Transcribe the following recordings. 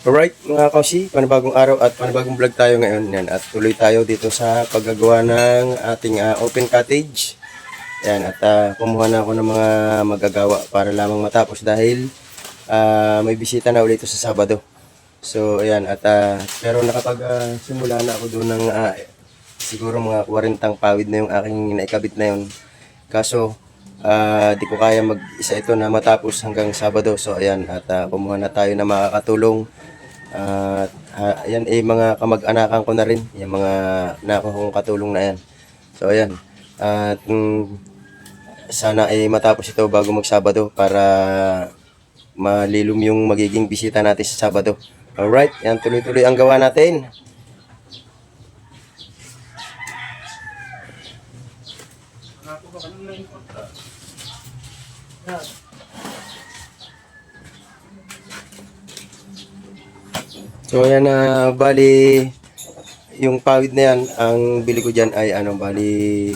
Alright mga kausi, panibagong araw at panibagong vlog tayo ngayon yan at tuloy tayo dito sa paggagawa ng ating ah, open cottage. Yan at ah, kumuha na ako ng mga magagawa para lamang matapos dahil ah, may bisita na ulit sa Sabado. So ayan at ah, pero nakapag ah, simula na ako doon ng ah, siguro mga 40 pawid na yung aking naikabit na yun. Kaso ah, di ko kaya mag-isa ito na matapos hanggang Sabado. So ayan at ah, kumuha na tayo na makakatulong at ha, yan eh mga kamag-anakan ko na rin, yung mga nakuha kong katulong na yan. So ayan. At mm, sana ay matapos ito bago magsabado para malilum yung magiging bisita natin sa Sabado. Alright, yan tuloy-tuloy ang gawa natin. So ayan na bali yung pawid na yan, ang bili ko diyan ay ano bali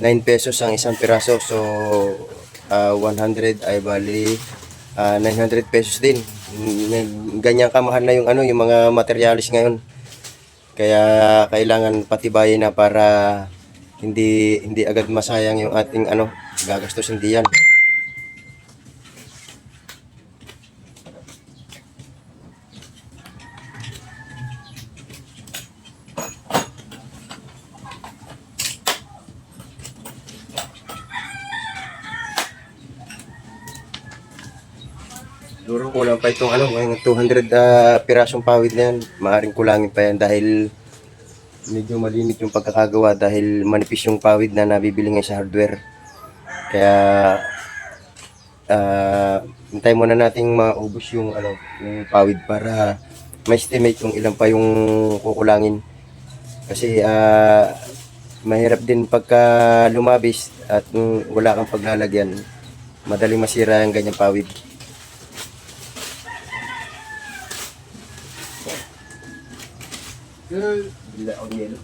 9 pesos ang isang piraso. So ah, 100 ay bali ah, 900 pesos din. Ganyan kamahal na yung ano yung mga materialis ngayon. Kaya kailangan patibayin na para hindi hindi agad masayang yung ating ano gagastos hindi yan. Siguro kulang pa itong ano, mga 200 ah, pirasong pawid na yan. Maaring kulangin pa yan dahil medyo malimit yung pagkakagawa dahil manipis yung pawid na nabibili ngayon sa hardware. Kaya ah hintay muna nating maubos yung ano, yung pawid para ma-estimate kung ilan pa yung kukulangin. Kasi ah mahirap din pagka lumabis at mm, wala kang paglalagyan. Madaling masira yung ganyang pawid. Bila o yelo.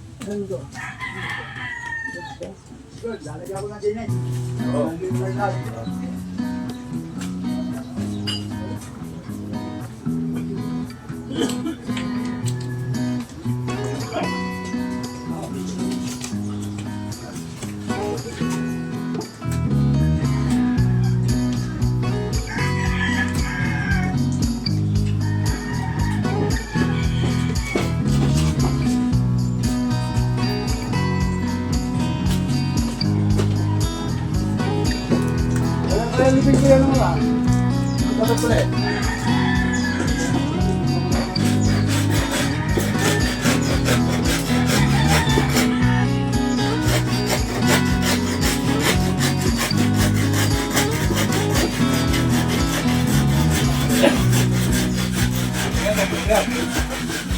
ますね。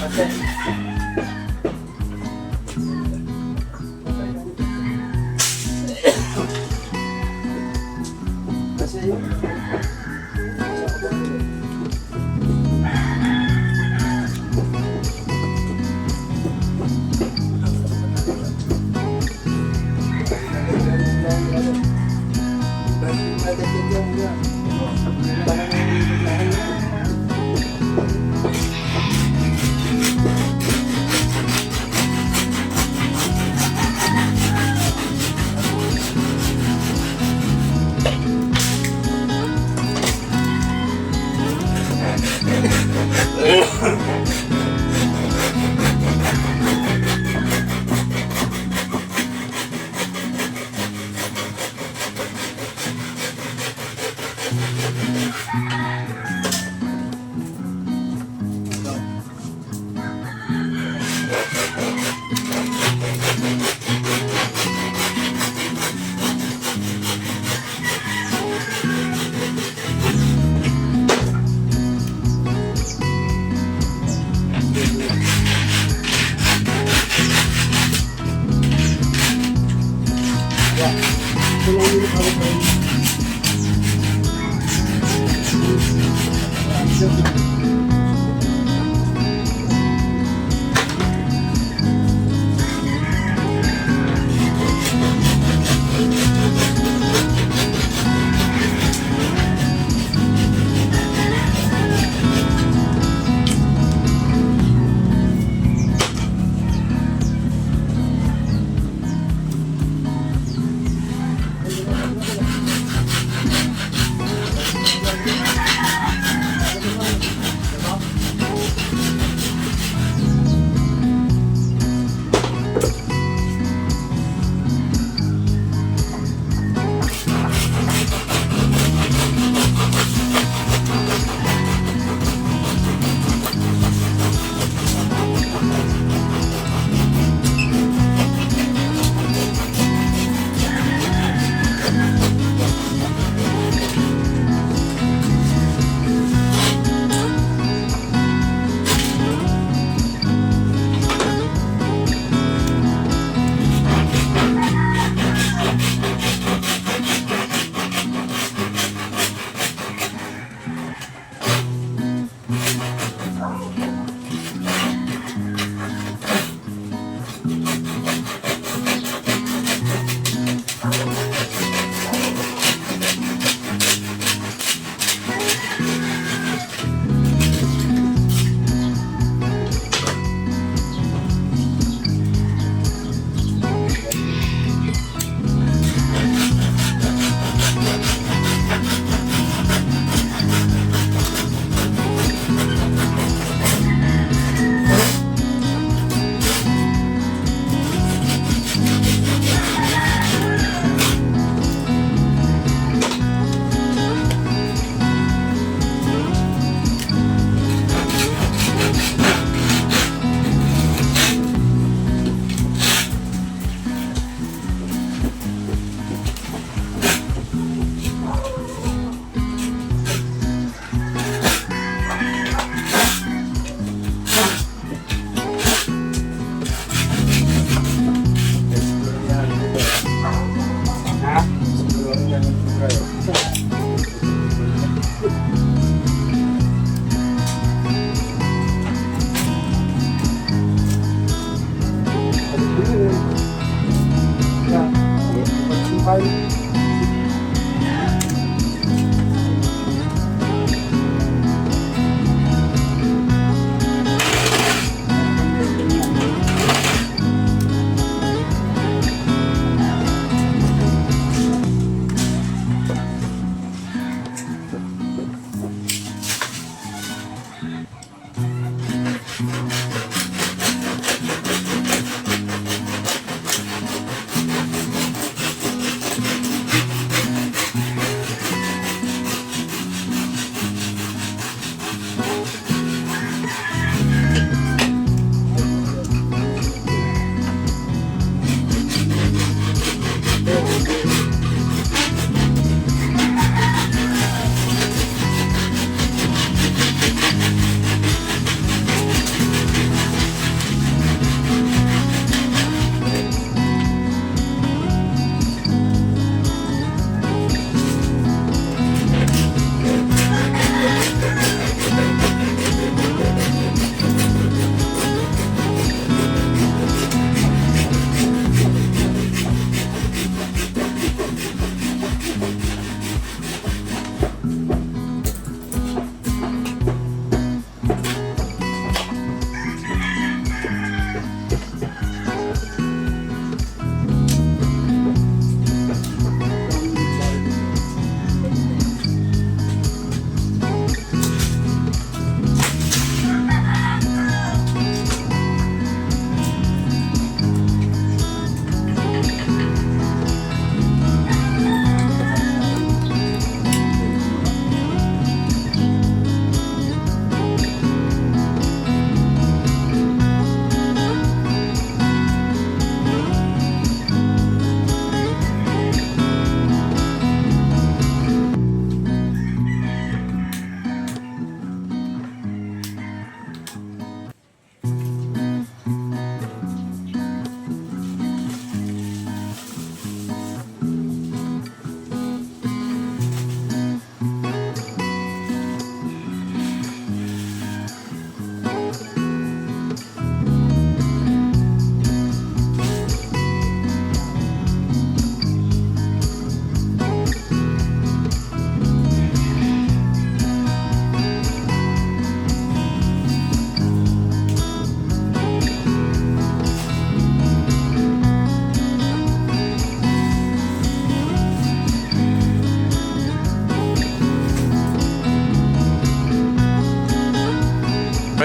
あっ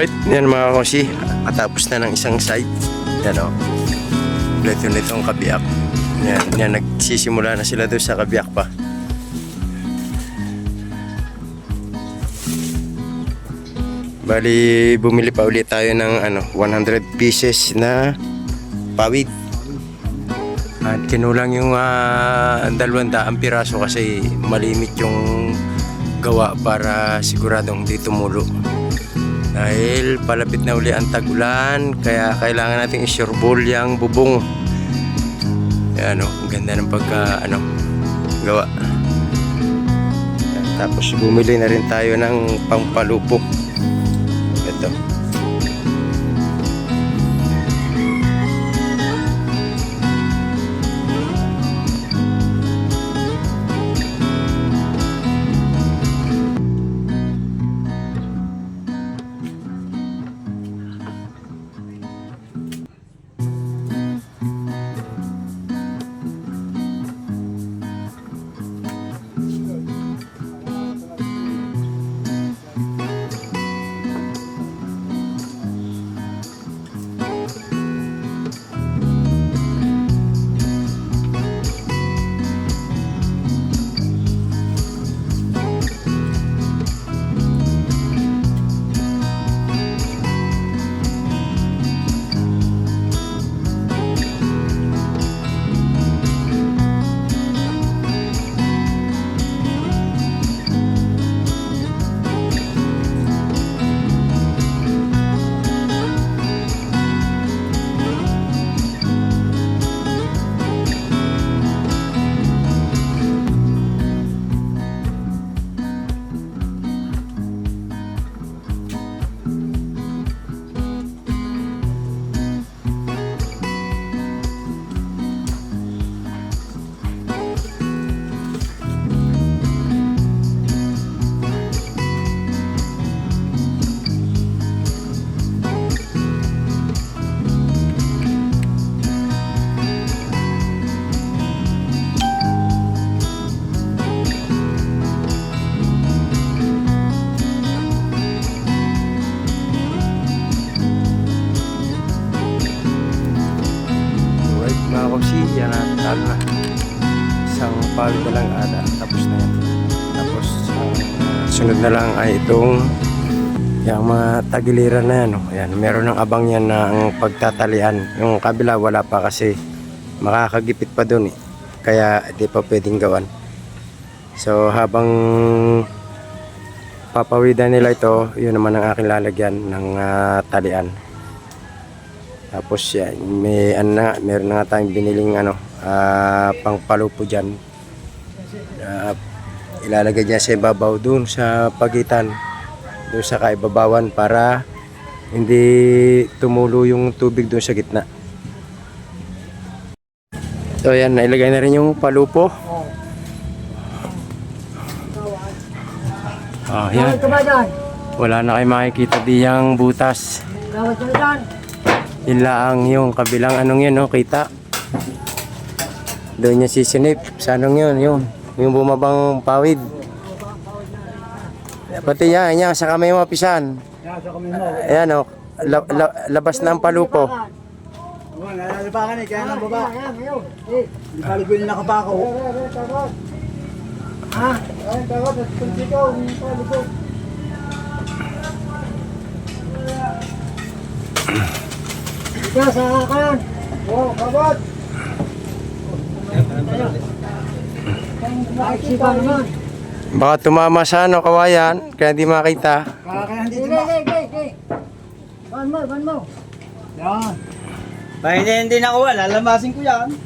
Right, yan mga kosi. Katapos na ng isang side. Yan o. Ito nito ang kabiyak. Yan, yan, nagsisimula na sila doon sa kabiyak pa. Bali, bumili pa ulit tayo ng ano, 100 pieces na pawid. At kinulang yung uh, 200 piraso kasi malimit yung gawa para siguradong di tumulo. Dahil palapit na uli ang tagulan, kaya kailangan nating isureball yung bubong. Ano, ganda ng pagka, ano, gawa. Tapos bumili na rin tayo ng pampalupo. Na lang ay itong yung mga tagiliran na yan. Oh. Ayan, meron ng abang yan ang pagtatalian. Yung kabila wala pa kasi makakagipit pa dun eh. Kaya di pa pwedeng gawan. So habang papawidan nila ito, yun naman ang aking lalagyan ng ah, talian. Tapos yan, may ano na, meron na nga tayong biniling ano, ah, pangpalupo dyan. Ah, ilalagay niya sa ibabaw dun sa pagitan, dun sa kaibabawan para hindi tumulo yung tubig dun sa gitna. So yan, nailagay na rin yung palupo. Oh, yan. Wala na kayo makikita diyang butas. Yun lang yung kabilang anong yun, no? Kita. Doon niya sisinip. Sa anong yun, yun. Yung bumabang pawid. Pati yan, yan, sa kamay mo, pisan. Ayan, o. La- la- labas na ang palupo. Wala, nalalabakan eh, kaya nang baba. Ayan, ayan, ngayon. Eh, Di ba ligo yung ayan, ayan, tawad. Ha? Ayan, tawad. At kung ikaw, yung palikod. Ikaw, sa kakan. Oo, kabot. Naman. Baka tumama sa ano, kawayan, kaya di makita. Kaya kaya hindi Sige, tuma. sige, sige, sige. Ban mo, ban mo. Yan. Ba hindi hindi nakuha, lalamasin ko yan.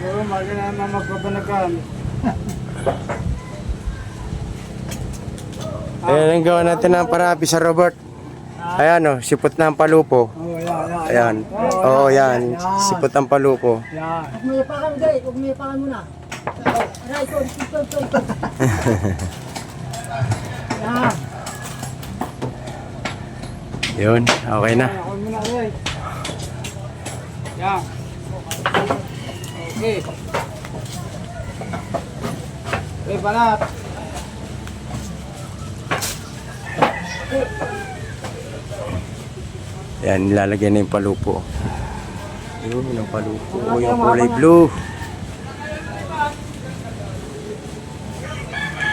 Oo, mali na naman magpapanagan. Ayan ang gawa natin ng parapi sa Robert. Ayan, o. Sipot na ang palupo. Oo. Ayan. Oo, yan. Sipot ang mo ipakan, hindi. Huwag mo muna. Aray, ito, ito, ito, ito. Yan. Yun, okay na. Ako muna rin. Yan. Okay. Okay, banat. Yan, nilalagyan na yung palupo. Yun, ang palupo. Yung kulay blue.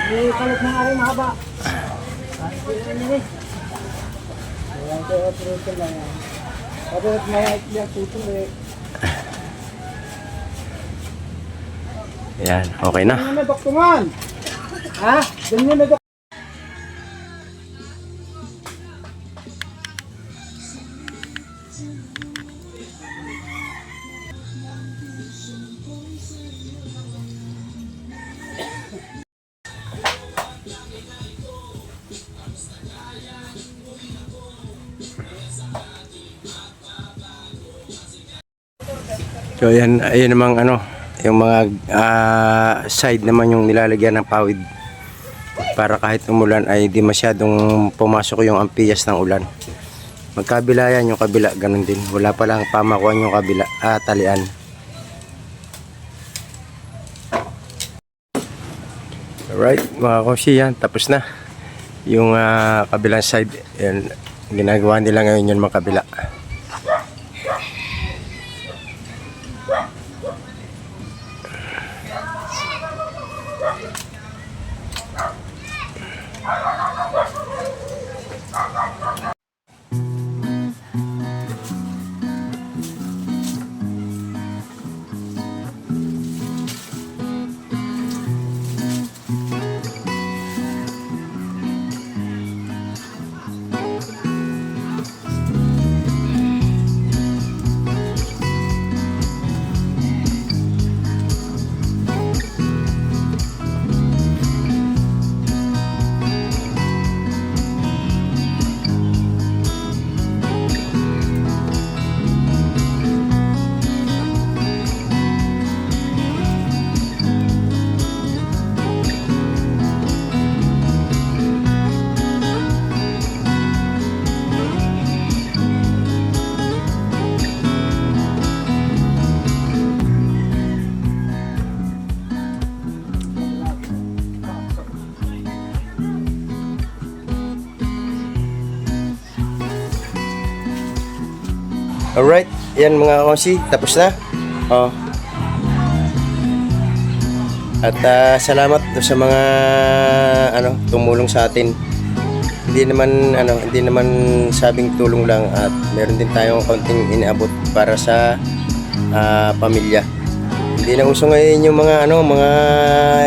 May kalat ng aray mahaba. Yan, yan, yan. Ayan, kaya lang yan. Kapag may yan, tuto eh. Yan, okay na. Ganyan na. Ha? Ganyan na, Dr. So yan, ayun namang ano, yung mga ah, side naman yung nilalagyan ng pawid para kahit umulan ay di masyadong pumasok yung ampiyas ng ulan. Magkabila yan yung kabila, ganun din. Wala pa lang pamakuan yung kabila, ah, talian. Alright, mga kosi yan, tapos na. Yung ah, kabilang side, yan, ginagawa nila ngayon yun mga kabila. Alright, yan mga konsi, tapos na. Oh. At ah, salamat do sa mga ano tumulong sa atin. Hindi naman ano, hindi naman sabing tulong lang at meron din tayong konting iniabot para sa ah, pamilya. Hindi na uso ngayon yung mga ano, mga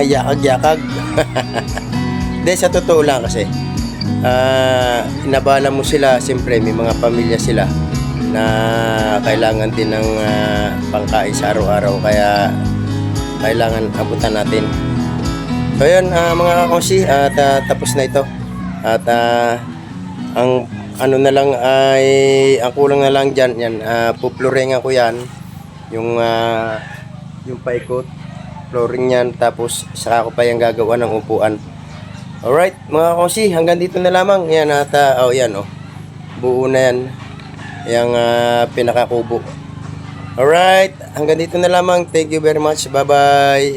yakag-yakag. Hindi sa totoo lang kasi. Ah, inabala mo sila, siyempre may mga pamilya sila na kailangan din ng ah, pangkain sa araw-araw kaya kailangan abutan natin. So yun ah, mga kakonsi at ah, tapos na ito. At ah, ang ano na lang ay ang kulang na lang diyan yan uh, pupluringan ko yan yung ah, yung paikot flooring yan tapos saka ko pa yung gagawa ng upuan. Alright mga kakonsi hanggang dito na lamang yan at ah, oh yan oh buo na yan yung ah, pinakakubo. Alright, hanggang dito na lamang. Thank you very much. Bye-bye.